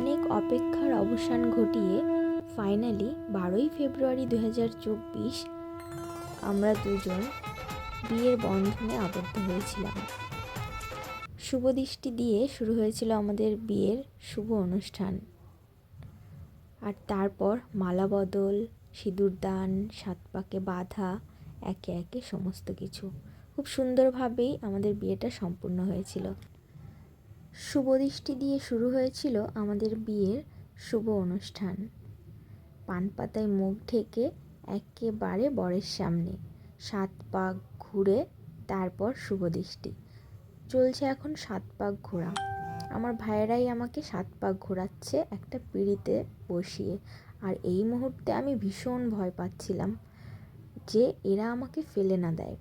অনেক অপেক্ষার অবসান ঘটিয়ে ফাইনালি বারোই ফেব্রুয়ারি দু হাজার চব্বিশ আমরা দুজন বিয়ের বন্ধনে আবদ্ধ হয়েছিলাম। শুভদৃষ্টি দিয়ে শুরু হয়েছিল আমাদের বিয়ের শুভ অনুষ্ঠান। আর তারপর মালা বদল সিঁদুরদান সাত পাকে বাঁধা, একে একে সমস্ত কিছু। খুব সুন্দরভাবেই আমাদের বিয়েটা সম্পূর্ণ হয়েছিল। শুভদৃষ্টি দিয়ে শুরু হয়েছিল আমাদের বিয়ের শুভ অনুষ্ঠান। পান পাতায় মুখ ঢেকে একেবারে বরের সামনে, সাত পাক ঘুরে তারপর শুভদৃষ্টি। চলছে এখন সাত পাক ঘোরা। আমার ভাইয়েরাই আমাকে সাত পাক ঘোরাচ্ছে একটা পিঁড়িতে বসিয়ে। আর এই মুহূর্তে আমি ভীষণ ভয় পাচ্ছিলাম যে এরা আমাকে ফেলে না দেয়।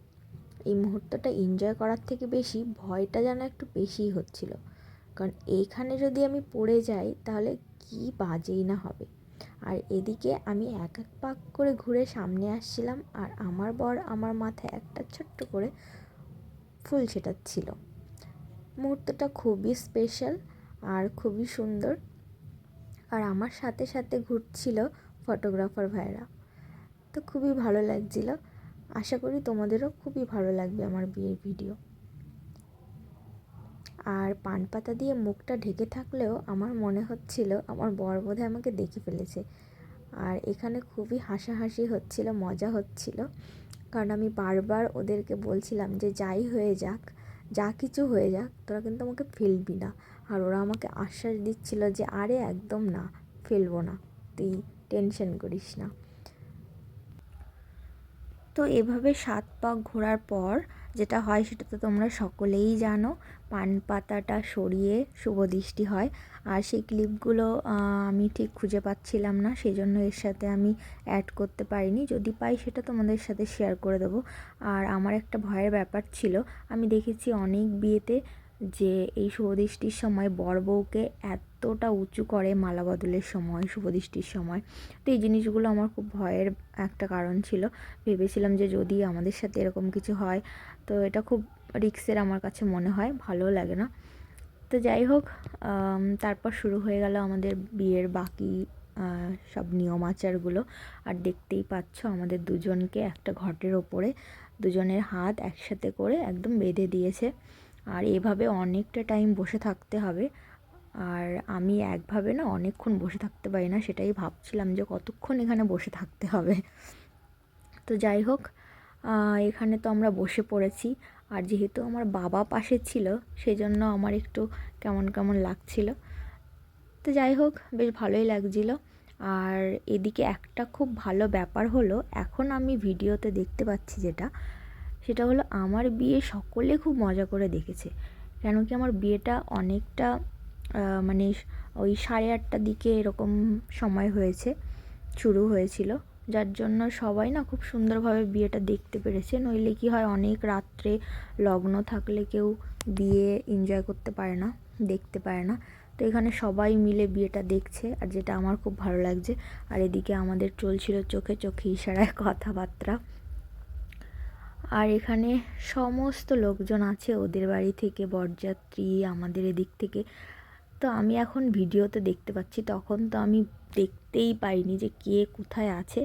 এই মুহূর্তটা এনজয় করার থেকে বেশি ভয়টা যেন একটু বেশিই হচ্ছিল। কারণ এইখানে যদি আমি পড়ে যাই, তাহলে কি বাজেই না হবে। আর এদিকে আমি এক এক পাক করে ঘুরে সামনে আসছিলাম, আর আমার বর আমার মাথায় একটা ছোট্ট করে ফুল ছেটাচ্ছিল। মুহূর্তটা খুবই স্পেশাল আর খুবই সুন্দর। আর আমার সাথে সাথে ঘুরছিল ফটোগ্রাফার ভাইরা তো খুবই ভালো লাগছিল। আশা করি তোমাদেরও খুবই ভালো লাগবে আমার বিয়ের ভিডিও আর পান পাতা দিয়ে মুখটা ঢেকে থাকলেও আমার মনে হচ্ছিল আমার বর বোধহয় আমাকে দেখে ফেলেছে। আর এখানে খুবই হাসাহাসি হচ্ছিল, মজা হচ্ছিল। কারণ আমি বারবার ওদেরকে বলছিলাম যে, যাই হয়ে যাক, যা কিছু হয়ে যাক, তোরা কিন্তু আমাকে ফেলবি না। আর ওরা আমাকে আশ্বাস দিচ্ছিল যে, আরে, একদম না, ফেলব না, তুই টেনশন করিস না। তো এভাবে সাত পাক ঘোরার পর যেটা হয় সেটা তো তোমরা সকলেই জানো। পান পাতাটা সরিয়ে শুভ দৃষ্টি হয়। আর সেই ক্লিপগুলো আমি ঠিক খুঁজে পাচ্ছিলাম না সেই জন্য এর সাথে আমি অ্যাড করতে পারিনি। যদি পাই সেটা তোমাদের সাথে শেয়ার করে দেবো। আর আমার একটা ভয়ের ব্যাপার ছিল, আমি দেখেছি অনেক বিয়েতে যে এই শুভদৃষ্টির সময় বর বউকে এতটা উঁচু করে মালা বদলের সময়, শুভদৃষ্টির সময়। তো এই জিনিসগুলো আমার খুব ভয়ের একটা কারণ ছিল। ভেবেছিলাম যে যদি আমাদের সাথে এরকম কিছু হয়, তো এটা খুব রিক্সের আমার কাছে মনে হয় ভালো লাগে না। তো যাই হোক তারপর শুরু হয়ে গেল আমাদের বিয়ের বাকি সব নিয়ম আচারগুলো। আর দেখতেই পাচ্ছ আমাদের দুজনকে একটা ঘটের ওপরে দুজনের হাত একসাথে করে একদম বেঁধে দিয়েছে। আর এভাবে অনেকটা টাইম বসে থাকতে হবে। আর আমি একভাবে না অনেকক্ষণ বসে থাকতে পারি না, সেটাই ভাবছিলাম যে কতক্ষণ এখানে বসে থাকতে হবে। তো যাই হোক এখানে তো আমরা বসে পড়েছি। আর যেহেতু আমার বাবা পাশে ছিল সেই জন্য আমার একটু কেমন কেমন লাগছিল। তো যাই হোক, বেশ ভালোই লাগছিল। আর এদিকে একটা খুব ভালো ব্যাপার হলো, এখন আমি ভিডিওতে দেখতে পাচ্ছি যেটা সেটা হলো আমার বিয়ে সকলে খুব মজা করে দেখেছে। কেন কি আমার বিয়েটা অনেকটা মানে ওই সাড়ে আটটার দিকে এরকম সময় হয়েছে, শুরু হয়েছিল। যার জন্য সবাই না খুব সুন্দরভাবে বিয়েটা দেখতে পেরেছে। নইলে কি হয় অনেক রাত্রে লগ্ন থাকলে কেউ বিয়ে এনজয় করতে পারে না, দেখতে পারে না। তো এখানে সবাই মিলে বিয়েটা দেখছে আর যেটা আমার খুব ভালো লাগছে। আর এদিকে আমাদের চলছিল চোখে চোখে ইশারায় কথাবার্তা। আর এখানে সমস্ত লোকজন আছে ওদের বাড়ি থেকে, বরযাত্রী, আমাদের এদিক থেকে। তো আমি এখন ভিডিওতে দেখতে পাচ্ছি, তখন তো আমি দেখতেই পাইনি যে কে কোথায় আছে।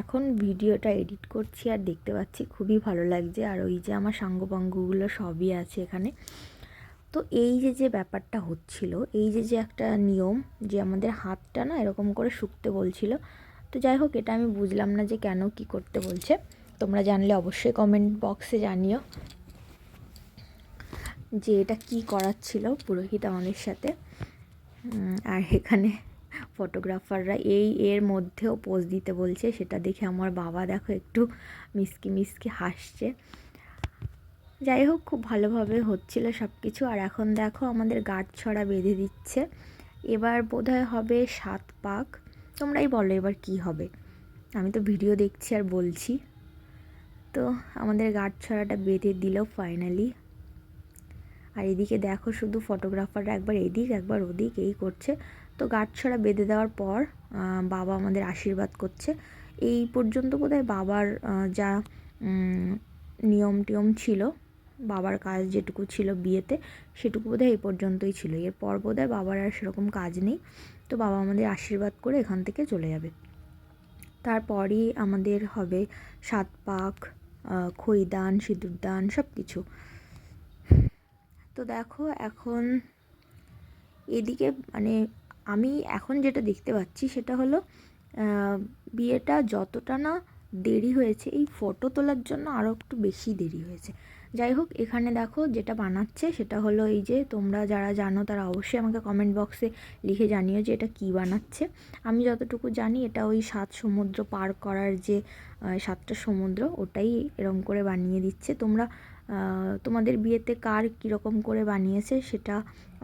এখন ভিডিওটা এডিট করছি আর দেখতে পাচ্ছি, খুবই ভালো লাগছে। আর ওই যে আমার সাঙ্গপাঙ্গগুলো সবই আছে এখানে। তো এই যে যে ব্যাপারটা হচ্ছিল, এই যে যে একটা নিয়ম যে আমাদের হাতটা না এরকম করে শুকতে বলছিল, তো যাই হোক, এটা আমি বুঝলাম না যে কেন কি করতে বলছে। তোমরা জানলে অবশ্যই কমেন্ট বক্সে জানিও যে এটা কি করাচ্ছিল পুরোহিত আমাদের সাথে। আর এখানে ফটোগ্রাফাররা এই এর মধ্যেও পোজ দিতে বলছে, সেটা দেখে আমার বাবা দেখো একটু মিসকি মিসকি হাসছে। যাই হোক, খুব ভালোভাবে হচ্ছিল সব কিছু আর এখন দেখো আমাদের গাঠ ছড়া বেঁধে দিচ্ছে। এবার বোধহয় হবে সাত পাক। তোমরাই বলো এবার কি হবে। আমি তো ভিডিও দেখছি আর বলছি। তো আমাদের গাঠ ছড়াটা বেঁধে দিল ফাইনালি আর এদিকে দেখো শুধু ফটোগ্রাফাররা একবার এদিক, একবার ওদিক, এই করছে। তো গাঠ ছড়া বেঁধে দেওয়ার পর বাবা আমাদের আশীর্বাদ করছে। এই পর্যন্ত বোধহয় বাবার যা নিয়ম টিয়ম ছিল, বাবার কাজ যেটুকু ছিল বিয়েতে, সেটুকু বোধহয় এই পর্যন্তই ছিল। এরপর বোধহয় বাবার আর সেরকম কাজ নেই। তো বাবা আমাদের আশীর্বাদ করে এখান থেকে চলে যাবে। তারপরই আমাদের হবে সাত পাক খইদান সিঁদুরদান সব কিছু তো দেখো, এখন এদিকে মানে আমি এখন যেটা দেখতে পাচ্ছি সেটা হলো বিয়েটা যতটা না দেরি হয়েছে, এই ফটো তোলার জন্য আরও একটু বেশি দেরি হয়েছে। যাই হোক, এখানে দেখো যেটা বানাচ্ছে সেটা হলো এই যে তোমরা যারা জানো তারা অবশ্যই আমাকে কমেন্ট বক্সে লিখে জানিও যে এটা কী বানাচ্ছে। আমি যতটুকু জানি এটা ওই সাত সমুদ্র পার করার যে সাতটা সমুদ্র, ওটাই এরম করে বানিয়ে দিচ্ছে। তোমরা তোমাদের বিয়েতে কার কীরকম করে বানিয়েছে সেটা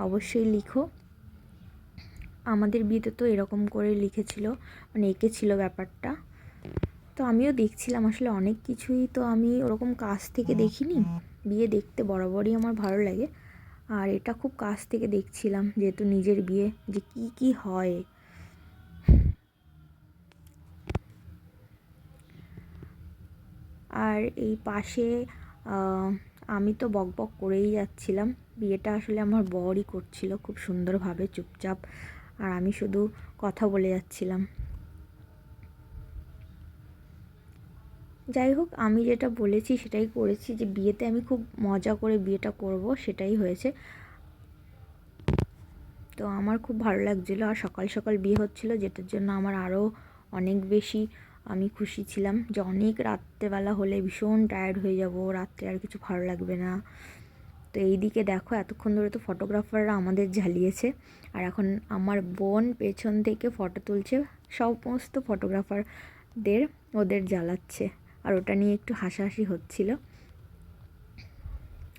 অবশ্যই লিখো। আমাদের বিয়েতে তো এরকম করে লিখেছিল মানে এঁকেছিল ব্যাপারটা। তো আমিও দেখছিলাম, আসলে অনেক কিছুই তো আমি ওরকম কাছ থেকে দেখিনি। বিয়ে দেখতে বরাবরই আমার ভালো লাগে। আর এটা খুব কাছ থেকে দেখছিলাম, যেহেতু নিজের বিয়ে, যে কি কি হয়। আর এই পাশে আমি তো বক বক করেই যাচ্ছিলাম। বিয়েটা আসলে আমার বরই করছিল খুব সুন্দরভাবে, চুপচাপ। আর আমি শুধু কথা বলে যাচ্ছিলাম। যাই হোক, আমি যেটা বলেছি সেটাই করেছি যে বিয়েতে আমি খুব মজা করে বিয়েটা করব, সেটাই হয়েছে। তো আমার খুব ভালো লাগছিল আর সকাল সকাল বিয়ে হচ্ছিল, যেটার জন্য আমার আরও অনেক বেশি আমি খুশি ছিলাম যে অনেক রাত্রেবেলা হলে ভীষণ টায়ার্ড হয়ে যাব, রাত্রে আর কিছু ভালো লাগবে না। তো এই দিকে দেখো, এতক্ষণ ধরে তো ফটোগ্রাফাররা আমাদের ঝালিয়েছে। আর এখন আমার বোন পেছন থেকে ফটো তুলছে, সমস্ত ফটোগ্রাফারদের ওদের জ্বালাচ্ছে। আর ওটা নিয়ে একটু হাসাহাসি হচ্ছিল।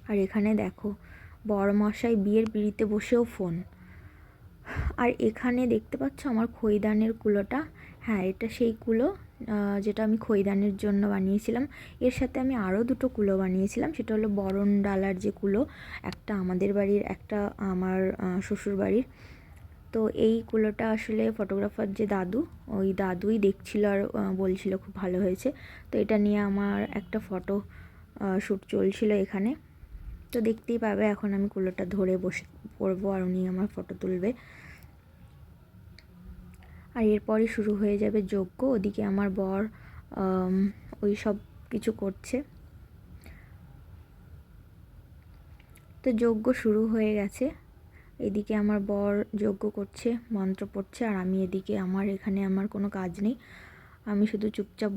আর এখানে দেখো বড়মশাই বিয়ের পিড়িতে বসেও ফোন আর এখানে দেখতে পাচ্ছ আমার খৈদানের কুলোটা? হ্যাঁ এটা সেই কুলো যেটা আমি খৈদানের জন্য বানিয়েছিলাম। এর সাথে আমি আরও দুটো কুলো বানিয়েছিলাম, সেটা হলো বরণ ডালার যে কুলো, একটা আমাদের বাড়ির, একটা আমার শ্বশুর বাড়ির। তো এই কুলোটা আসলে ফটোগ্রাফার যে দাদু, ওই দাদুই দেখছিল আর বলছিল খুব ভালো হয়েছে। তো এটা নিয়ে আমার একটা ফটো শ্যুট চলছিল এখানে। তো দেখতেই পাবে, এখন আমি কুলোটা ধরে বসে পড়ব আর উনি আমার ফটো তুলবে। আর এরপরই শুরু হয়ে যাবে যজ্ঞ। ওদিকে আমার বর ওই সব কিছু করছে। তো যজ্ঞ শুরু হয়ে গেছে। এদিকে আমার বর যজ্ঞ করছে, মন্ত্র পড়ছে, আর আমি এদিকে আমার, এখানে আমার কোনো কাজ নেই। আমি শুধু চুপচাপ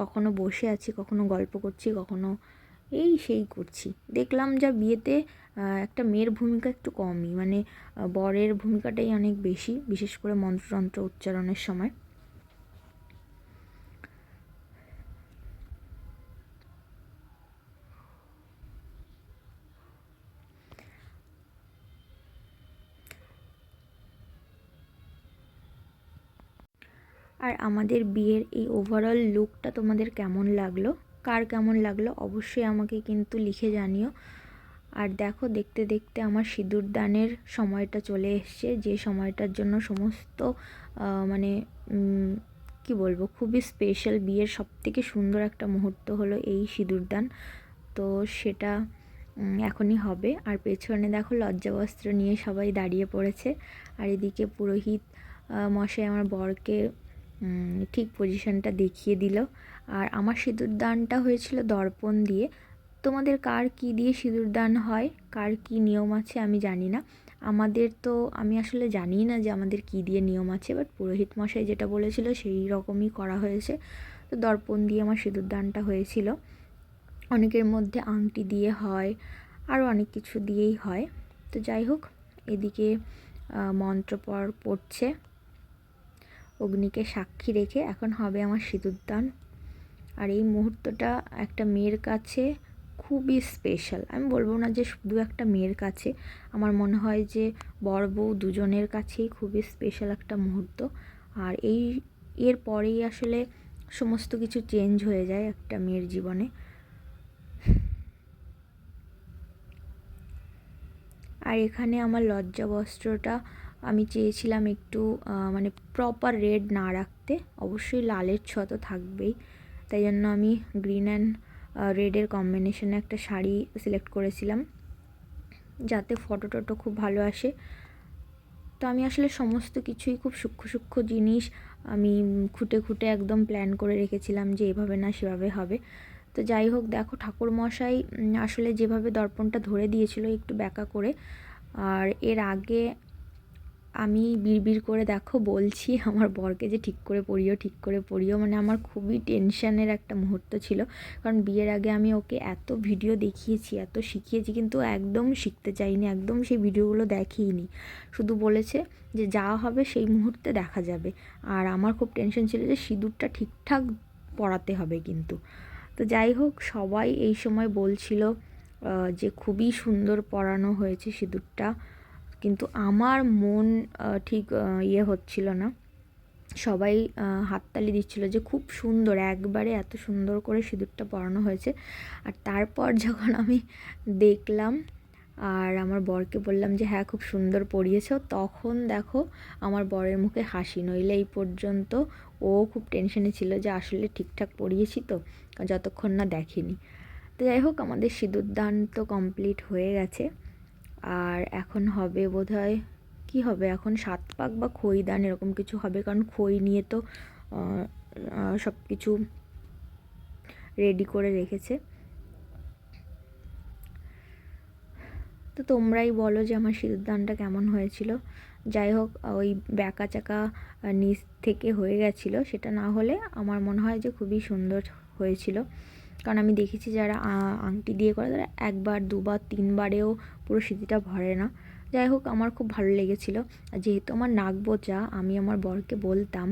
কখনো বসে আছি, কখনো গল্প করছি, কখনো এই সেই করছি। দেখলাম যা বিয়েতে একটা মেয়ের ভূমিকা একটু কমই। মানে বরের ভূমিকাটাই অনেক বেশি, বিশেষ করে মন্ত্রতন্ত্র উচ্চারণের সময়। আর আমাদের বিয়ের এই ওভারঅল লুকটা তোমাদের কেমন লাগল? কার কেমন লাগল? অবশ্যই আমাকে কিন্তু লিখে জানিও। আর দেখো, দেখতে দেখতে আমার সিঁদুর দানের সময়টা চলে এসছে। যে সময়টার জন্য সমস্ত মানে কি বলব, খুবই স্পেশাল বিয়ের সব থেকে সুন্দর একটা মুহূর্ত হলো এই সিঁদুর দান। তো সেটা এখনই হবে। আর পেছনে দেখো লজ্জাবস্ত্র নিয়ে সবাই দাঁড়িয়ে পড়েছে। আর এদিকে পুরোহিত মশাই আমার বরকে ঠিক পজিশনটা দেখিয়ে দিল। আর আমার সিঁদুর দানটা হয়েছিল দর্পণ দিয়ে। তোমাদের কার কি দিয়ে সিঁদুর দান হয়? কার কি নিয়ম আছে আমি জানি না। আমাদের তো, আমি আসলে জানি না যে আমাদের কি দিয়ে নিয়ম আছে বাট পুরোহিত মশাই যেটা বলেছিল সেই রকমই করা হয়েছে। তো দর্পণ দিয়ে আমার সিঁদুর দানটা হয়েছিল। অনেকের মধ্যে আংটি দিয়ে হয় আরও অনেক কিছু দিয়েই হয়। তো যাই হোক, এদিকে মন্ত্র পড়ছে। অগ্নিকে সাক্ষী রেখে এখন হবে আমার সিঁদুরদান আর এই মুহূর্তটা একটা মেয়ের কাছে খুবই স্পেশাল আমি বলব না যে শুধু একটা মেয়ের কাছে। আমার মনে হয় যে বর বউ দুজনের কাছেই খুবই স্পেশাল একটা মুহূর্ত। আর এই, এর পরেই আসলে সমস্ত কিছু চেঞ্জ হয়ে যায় একটা মেয়ের জীবনে। আর এখানে আমার লজ্জা বস্ত্রটা আমি চেয়েছিলাম একটু মানে প্রপার রেড না রাখতে। অবশ্যই লালের ছ তো থাকবেই। তাই জন্য আমি গ্রিন অ্যান্ড রেডের কম্বিনেশনে একটা শাড়ি সিলেক্ট করেছিলাম, যাতে ফটো টটো খুব ভালো আসে। তো আমি আসলে সমস্ত কিছুই খুব সূক্ষ্ম সূক্ষ্ম জিনিস আমি খুঁটে খুঁটে একদম প্ল্যান করে রেখেছিলাম যে এভাবে না সেভাবে হবে। তো যাই হোক, দেখো ঠাকুর মশাই আসলে যেভাবে দর্পণটা ধরে দিয়েছিল একটু ব্যাকা করে, আর এর আগে আমি বিড়বিড় করে দেখো বলছি, আমার বরকে যে ঠিক করে পড়িও, ঠিক করে পড়িও মানে আমার খুবই টেনশানের একটা মুহূর্ত ছিল। কারণ বিয়ের আগে আমি ওকে এত ভিডিও দেখিয়েছি, এত শিখিয়েছি, কিন্তু একদম শিখতে চাইনি, একদম সেই ভিডিওগুলো দেখিইনি শুধু বলেছে যে যা হবে সেই মুহূর্তে দেখা যাবে। আর আমার খুব টেনশন ছিল যে সিঁদুরটা ঠিকঠাক পড়াতে হবে কিন্তু। তো যাই হোক, সবাই এই সময় বলছিল যে খুবই সুন্দর পড়ানো হয়েছে সিঁদুরটা। কিন্তু আমার মন ঠিক ইয়ে হচ্ছিল না। সবাই হাততালি দিচ্ছিল যে খুব সুন্দর, একবারে এত সুন্দর করে সিঁদুরটা পরানো হয়েছে। আর তারপর যখন আমি দেখলাম আর আমার বরকে বললাম যে হ্যাঁ খুব সুন্দর পরিয়েছ। তখন দেখো আমার বরের মুখে হাসি নইলে এই পর্যন্ত। ও খুব টেনশনে ছিল যে, আসলে ঠিকঠাক পরিয়েছি তো, যতক্ষণ না দেখেনি। তো যাই হোক, আমাদের সিঁদুর দান তো কমপ্লিট হয়ে গেছে। আর এখন হবে বোধ হয় কী হবে? এখন সাত পাক বা খই দান এরকম কিছু হবে, কারণ খই নিয়ে তো সব কিছু রেডি করে রেখেছে। তো তোমরাই বলো যে আমার সিঁদুর দানটা কেমন হয়েছিল। যাই হোক ওই ব্যাকা চাকা নিচ থেকে হয়ে গেছিল। সেটা না হলে আমার মনে হয় যে খুবই সুন্দর হয়েছিল। কারণ আমি দেখেছি যারা আংটি দিয়ে করে তারা একবার, দুবার, তিনবারেও পুরো স্মৃতিটা ভরে না। যাই হোক, আমার খুব ভালো লেগেছিলো। যেহেতু আমার নাক বোচা আমি আমার বরকে বলতাম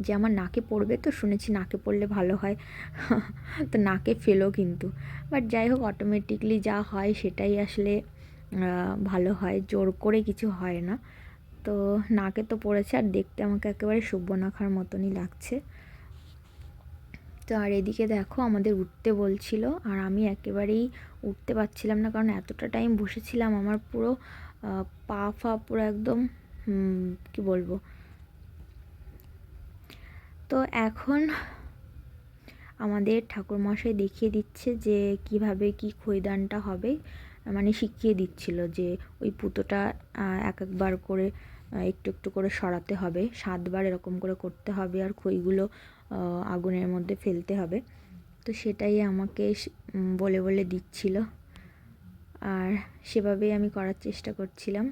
যে, আমার নাকে পড়বে তো? শুনেছি নাকে পড়লে ভালো হয়। তো নাকে ফেলো কিন্তু। বাট যাই হোক অটোমেটিকলি যা হয় সেটাই আসলে ভালো হয়। জোর করে কিছু হয় না। তো নাকে তো পড়েছে, আর দেখতে আমাকে একেবারে সুব্বনাখার মতনই লাগছে। তো আর এদিকে দেখো আমাদের উঠতে বলছিল, আর আমি একেবারেই উঠতে পারছিলাম না কারণ এতটা টাইম বসেছিলাম আমার পুরো পা ফা পুরো একদম কি বলব? তো এখন আমাদের ঠাকুরমশাই দেখিয়ে দিচ্ছে যে কীভাবে কি খৈদানটা হবে মানে শিখিয়ে দিচ্ছিল যে ওই পুতোটা এক একবার করে একটু একটু করে সরাতে হবে, সাতবার এরকম করে করতে হবে, আর খইগুলো আগুনের মধ্যে ফেলতে হবে। তো সেটাই আমাকে বলে বলে দিচ্ছিল। আর সেভাবেই আমি করার চেষ্টা করছিলাম।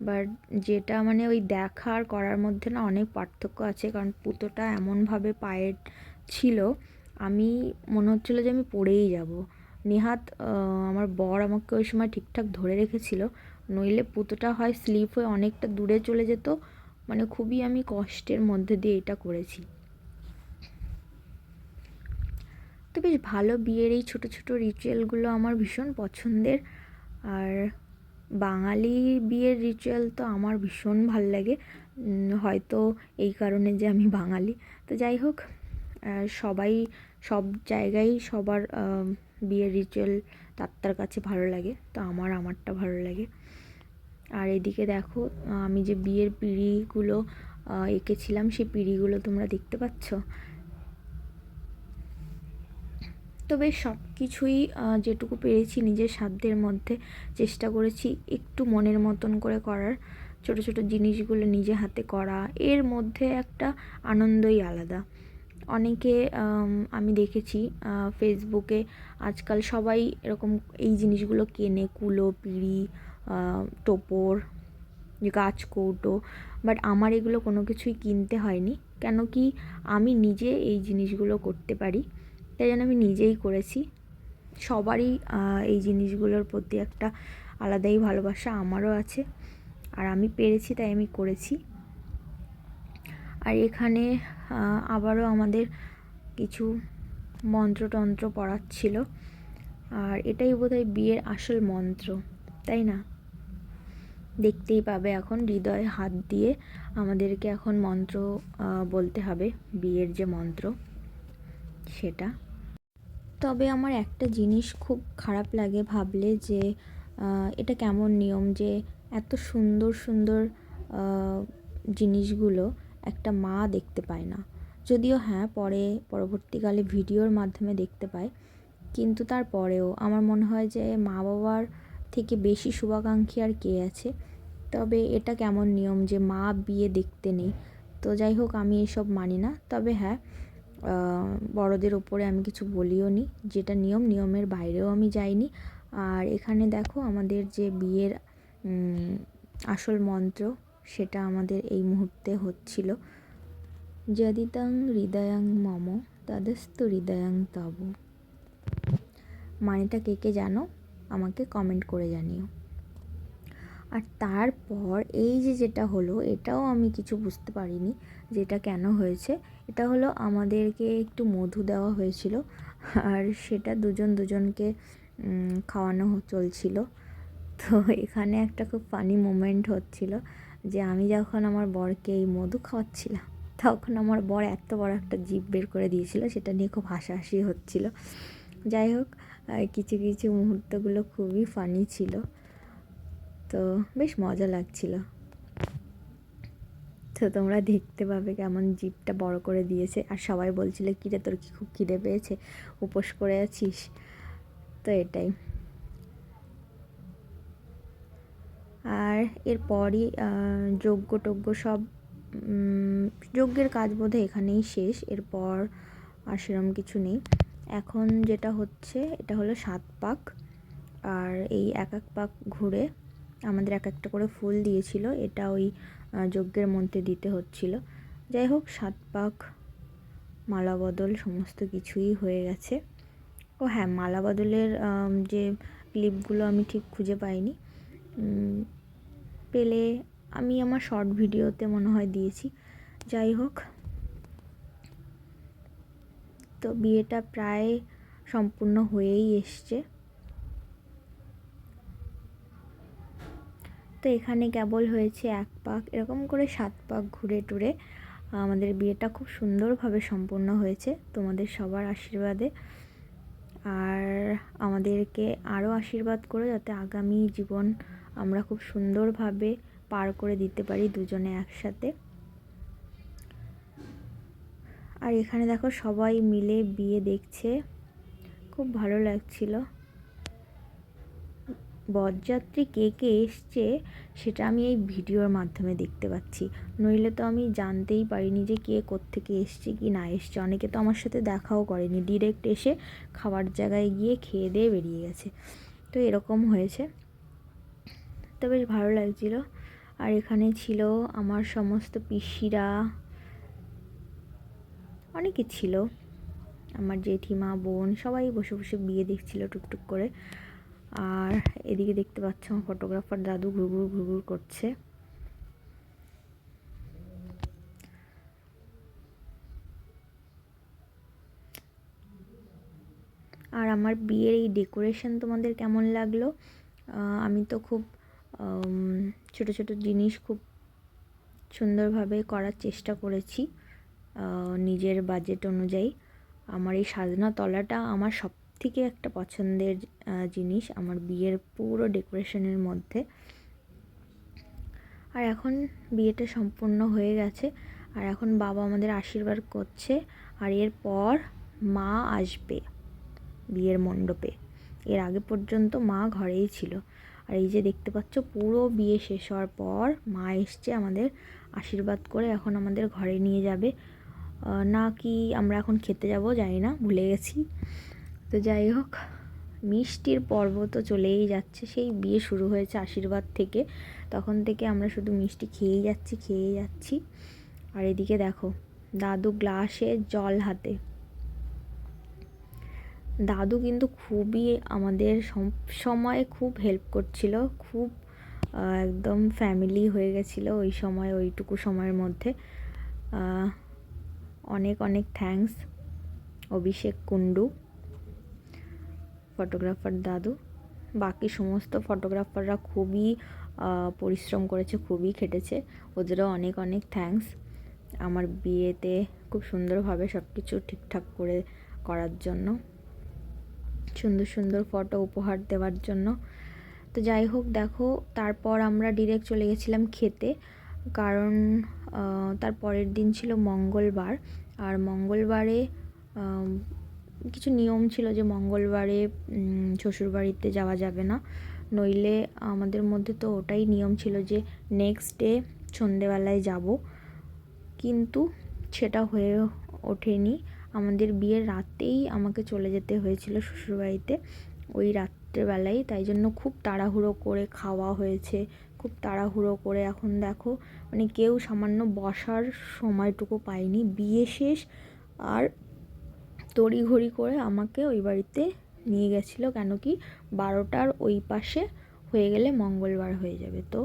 বাট যেটা মানে ওই দেখার করার মধ্যে না অনেক পার্থক্য আছে। কারণ পুতোটা এমনভাবে পায়ের ছিল, আমি মনে হচ্ছিল যে আমি পড়েই যাব। নেহাত আমার বর আমাকে ওই সময় ঠিকঠাক ধরে রেখেছিল। নইলে পুতোটা হয় স্লিপ হয়ে অনেকটা দূরে চলে যেত। মানে খুবই আমি কষ্টের মধ্যে দিয়ে এটা করেছি। তো বেশ ভালো বিয়ের এই ছোটো ছোটো রিচুয়ালগুলো আমার ভীষণ পছন্দের। আর বাঙালি বিয়ের রিচুয়াল তো আমার ভীষণ ভালো লাগে। হয়তো এই কারণে যে আমি বাঙালি। তো যাই হোক সবাই, সব জায়গায় সবার বিয়ের রিচুয়াল তার কাছে ভালো লাগে। তো আমার, আমারটা ভালো লাগে। আর এদিকে দেখো, আমি যে বিয়ের পিঁড়িগুলো এঁকেছিলাম, সেই পিঁড়িগুলো তোমরা দেখতে পাচ্ছ? তো বেশ সব কিছুই যেটুকু পেরেছি নিজের সাধ্যের মধ্যে চেষ্টা করেছি একটু মনের মতন করে করার। ছোট ছোট জিনিসগুলো নিজে হাতে করা, এর মধ্যে একটা আনন্দই আলাদা। অনেকে, আমি দেখেছি ফেসবুকে আজকাল সবাই এরকম এই জিনিসগুলো কেনে, কুলো, পিঁড়ি টোপর গাছ কৌটো বাট আমার এগুলো কোনো কিছুই কিনতে হয়নি। কেন কি আমি নিজে এই জিনিসগুলো করতে পারি। তাই জন্য আমি নিজেই করেছি। সবারই এই জিনিসগুলোর প্রতি একটা আলাদাই ভালোবাসা আমারও আছে আর আমি পেরেছি তাই আমি করেছি। আর এখানে আবারও আমাদের কিছু মন্ত্রতন্ত্র পড়াচ্ছিল। আর এটাই বোধহয় বিয়ের আসল মন্ত্র, তাই না? দেখতেই পাবে এখন হৃদয়ে হাত দিয়ে আমাদেরকে এখন মন্ত্র বলতে হবে, বিয়ের যে মন্ত্র, সেটা। তবে আমার একটা জিনিস খুব খারাপ লাগে ভাবলে যে এটা কেমন নিয়ম যে, এত সুন্দর সুন্দর জিনিসগুলো একটা মা দেখতে পায় না। যদিও হ্যাঁ পরে, পরবর্তীকালে ভিডিওর মাধ্যমে দেখতে পায়। কিন্তু তারপরেও আমার মনে হয় যে মা বাবার থেকে বেশি শুভাকাঙ্ক্ষী আর কে আছে। তবে এটা কেমন নিয়ম যে, মা বিয়ে দেখতে নেই। তো যাই হোক, আমি এসব মানি না। তবে হ্যাঁ বড়দের ওপরে আমি কিছু বলিও নি। যেটা নিয়ম, নিয়মের বাইরেও আমি যাইনি। আর এখানে দেখো আমাদের যে বিয়ের আসল মন্ত্র, সেটা আমাদের এই মুহূর্তে হচ্ছিল, যদিতাং হৃদয়াং মম, তাদস্তু হৃদয়াং তব। মানেটা কে কে জানো? আমাকে কমেন্ট করে জানিও। আর তারপর এই যে যেটা হলো, এটাও আমি কিছু বুঝতে পারিনি যেটা কেন হয়েছে। এটা হলো আমাদেরকে একটু মধু দেওয়া হয়েছিল, আর সেটা দুজন দুজনকে খাওয়ানো চলছিল। তো এখানে একটা খুব ফানি মোমেন্ট হচ্ছিল যে আমি যখন আমার বরকে এই মধু খাওয়াচ্ছিলাম, তখন আমার বর এত বড় একটা জিপ বের করে দিয়েছিল, সেটা নিয়ে খুব হাসাহাসি হচ্ছিল। যাই হোক কিছু কিছু মুহূর্তগুলো খুবই ফানি ছিল। তো বেশ মজা লাগছিল। তো তোমরা দেখতে পাবে কেমন জিপটা বড় করে দিয়েছে। আর সবাই বলছিল কিরে তোর কি খুব খিদে পেয়েছে? উপোস করে আছিস? তো এটাই। আর এরপরই যজ্ঞ টজ্ঞ সব যজ্ঞের কাজ বোধহয় এখানেই শেষ। এরপর আর সেরম কিছু নেই। এখন যেটা হচ্ছে, এটা হলো সাত পাক। আর এই এক এক পাক ঘুরে আমাদের এক একটা করে ফুল দিয়েছিল। এটা ওই যজ্ঞের মধ্যে দিতে হচ্ছিল। যাই হোক, সাত পাক, মালা বদল সমস্ত কিছুই হয়ে গেছে। ও হ্যাঁ মালা বদলের যে ক্লিপগুলো আমি ঠিক খুঁজে পাইনি পেলে আমি আমার শর্ট ভিডিওতে মনে হয় দিয়েছি। যাই হোক, তো বিয়েটা প্রায় সম্পূর্ণ হয়েই এসছে। তো এখানে কেবল হয়েছে এক পাক। এরকম করে সাত পাক ঘুরে টুরে আমাদের বিয়েটা খুব সুন্দরভাবে সম্পূর্ণ হয়েছে তোমাদের সবার আশীর্বাদে। আর আমাদেরকে আরও আশীর্বাদ করে যাতে আগামী জীবন আমরা খুব সুন্দরভাবে পার করে দিতে পারি দুজনে একসাথে। আর এখানে দেখো সবাই মিলে বিয়ে দেখছে। খুব ভালো লাগছিল। বরযাত্রী কে কে এসছে সেটা আমি এই ভিডিওর মাধ্যমে দেখতে পাচ্ছি। নইলে তো আমি জানতেই পারিনি যে কে কোত্থেকে এসছে কি না এসছে। অনেকে তো আমার সাথে দেখাও করেনি। ডিরেক্ট এসে খাবার জায়গায় গিয়ে খেয়ে দিয়ে বেরিয়ে গেছে। তো এরকম হয়েছে। তো বেশ ভালো লাগছিল। আর এখানে ছিল আমার সমস্ত পিসিরা। অনেকে ছিল। আমার জেঠিমা, বোন সবাই বসে বসে বিয়ে দেখছিল টুকটুক করে। আর এদিকে দেখতে পাচ্ছ ফটোগ্রাফার দাদু ঘুরঘুর ঘুরঘুর করছে। আর আমার বিয়ের এই ডেকোরেশন তোমাদের কেমন লাগল? আমি তো খুব ছোট ছোট জিনিস খুব সুন্দরভাবে করার চেষ্টা করেছি নিজের বাজেট অনুযায়ী। আমার এই সাজনা তলাটা আমার সব থেকে একটা পছন্দের জিনিস আমার বিয়ের পুরো ডেকোরেশনের মধ্যে। আর এখন বিয়েটা সম্পূর্ণ হয়ে গেছে, আর এখন বাবা আমাদের আশীর্বাদ করছে, আর এরপর মা আসবে বিয়ের মণ্ডপে। এর আগে পর্যন্ত মা ঘরেই ছিল। আর এই যে দেখতে পাচ্ছ, পুরো বিয়ে শেষ হওয়ার পর মা এসছে আমাদের আশীর্বাদ করে, এখন আমাদের ঘরে নিয়ে যাবে। না কি আমরা এখন খেতে যাব জানি না, ভুলে গেছি। তো যাই হোক, মিষ্টির পর্ব তো চলেই যাচ্ছে। সেই বিয়ে শুরু হয়েছে আশীর্বাদ থেকে। তখন থেকে আমরা শুধু মিষ্টি খেয়েই যাচ্ছি খেয়েই যাচ্ছি। আর এদিকে দেখো, দাদু গ্লাসে জল হাতে। দাদু কিন্তু খুবই আমাদের সময় খুব হেল্প করছিল। খুব একদম ফ্যামিলি হয়ে গেছিল ওই সময়, ওইটুকু সময়ের মধ্যে। অনেক অনেক থ্যাংকস অভিষেক কুণ্ডু। ফটোগ্রাফার দাদু। বাকি সমস্ত ফটোগ্রাফাররা খুবই পরিশ্রম করেছে, খুবই খেটেছে। ওদেরও অনেক অনেক থ্যাংকস আমার বিয়েতে খুব সুন্দরভাবে সব কিছু ঠিকঠাক করে করার জন্য, সুন্দর সুন্দর ফটো উপহার দেওয়ার জন্য। তো যাই হোক, দেখো, তারপর আমরা ডিরেক্ট চলে গেছিলাম খেতে। কারণ তার পরের দিন ছিল মঙ্গলবার। আর মঙ্গলবারে কিছু নিয়ম ছিল যে মঙ্গলবারে শ্বশুরবাড়িতে যাওয়া যাবে না। নইলে আমাদের মধ্যে তো ওটাই নিয়ম ছিল যে নেক্সট ডে সন্ধেবেলায় যাব। কিন্তু সেটা হয়ে ওঠেনি। আমাদের বিয়ের রাতেই আমাকে চলে যেতে হয়েছিল শ্বশুরবাড়িতে। ওই রাত্রেবেলায়, তাই জন্য খুব তাড়াহুড়ো করে খাওয়া হয়েছে, খুব তাড়াহুড়ো করে। এখন দেখো মানে কেউ সামান্য বসার সময়টুকু পায়নি। বিয়ে শেষ আর তড়িঘড়ি করে আমাকে ওই বাড়িতে নিয়ে গেছিল। কেন কি বারোটার ওই পাশে হয়ে গেলে মঙ্গলবার হয়ে যাবে। তো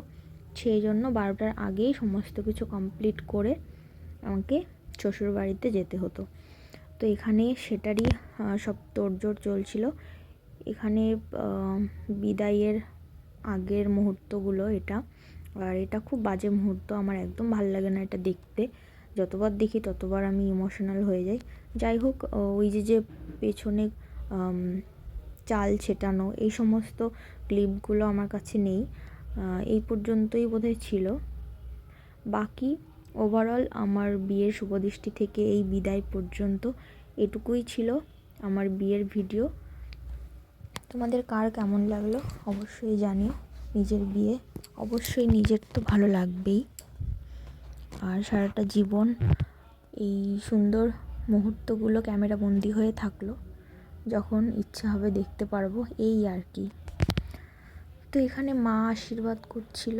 সেই জন্য বারোটার আগেই সমস্ত কিছু কমপ্লিট করে আমাকে শ্বশুর বাড়িতে যেতে হতো। তো এখানে সেটারই সব তোড়জোড় চলছিল। এখানে বিদায়ের আগের মুহূর্তগুলো এটা। আর এটা খুব বাজে মুহূর্ত, আমার একদম ভালো লাগে না এটা দেখতে। যতবার দেখি ততবার আমি ইমোশনাল হয়ে যাই। যাই হোক ওই যে যে পেছনে চাল ছেটানো, এই সমস্ত ক্লিপগুলো আমার কাছে নেই। এই পর্যন্তই বোধহয় ছিল। বাকি ওভারঅল আমার বিয়ের শুভদৃষ্টি থেকে এই বিদায় পর্যন্ত এটুকুই ছিল আমার বিয়ের ভিডিও। তোমাদের কার কেমন লাগল অবশ্যই জানিও। নিজের বিয়ে অবশ্যই নিজের তো ভালো লাগবেই। আর সারাটা জীবন এই সুন্দর মুহূর্তগুলো ক্যামেরা বন্দি হয়ে থাকল, যখন ইচ্ছা হবে দেখতে পারব, এই আর কি। তো এখানে মা আশীর্বাদ করছিল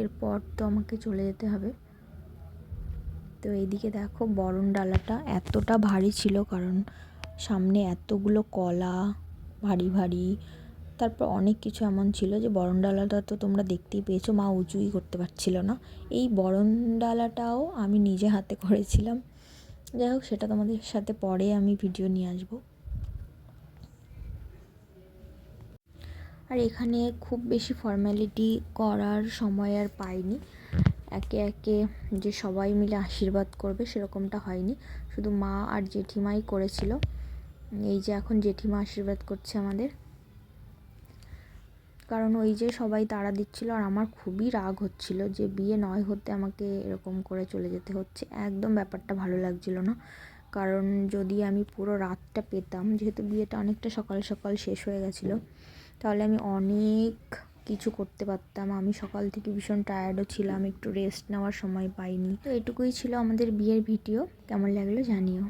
এরপর তো আমাকে চলে যেতে হবে। তো এইদিকে দেখো, বরণ ডালাটা এতটা ভারী ছিল, কারণ সামনে এতগুলো কলা, ভারী ভারী, তারপর অনেক কিছু এমন ছিল যে বরণ ডালাটা তো তোমরা দেখতেই পেয়েছ, মা উঁচুই করতে পারছিল না। এই বরণ ডালাটাও আমি নিজে হাতে করেছিলাম। যাই হোক, সেটা তোমাদের সাথে পরে আমি ভিডিও নিয়ে আসব। আর এখানে খুব বেশি ফর্ম্যালিটি করার সময় আর পাইনি। একে একে যে সবাই মিলে আশীর্বাদ করবে সেরকমটা হয়নি। শুধু মা আর জেঠিমাই করেছিল। এই যে এখন জেঠিমা আশীর্বাদ করছে আমাদের। কারণ ওই যে সবাই তাড়া দিচ্ছিল আর আমার খুবই রাগ হচ্ছিল যে বিয়ে নয় হতে আমাকে এরকম করে চলে যেতে হচ্ছে। একদম ব্যাপারটা ভালো লাগছিল না। কারণ যদি আমি পুরো রাতটা পেতাম, যেহেতু বিয়েটা অনেকটা সকাল সকাল শেষ হয়ে গেছিল, তাহলে আমি অনেক কিছু করতে পারতাম। আমি সকাল থেকে ভীষণ টায়ার্ডও ছিলাম, একটু রেস্ট নেওয়ার সময় পাইনি। তো এটুকুই ছিল আমাদের বিয়ের ভিডিও কেমন লাগল জানিও।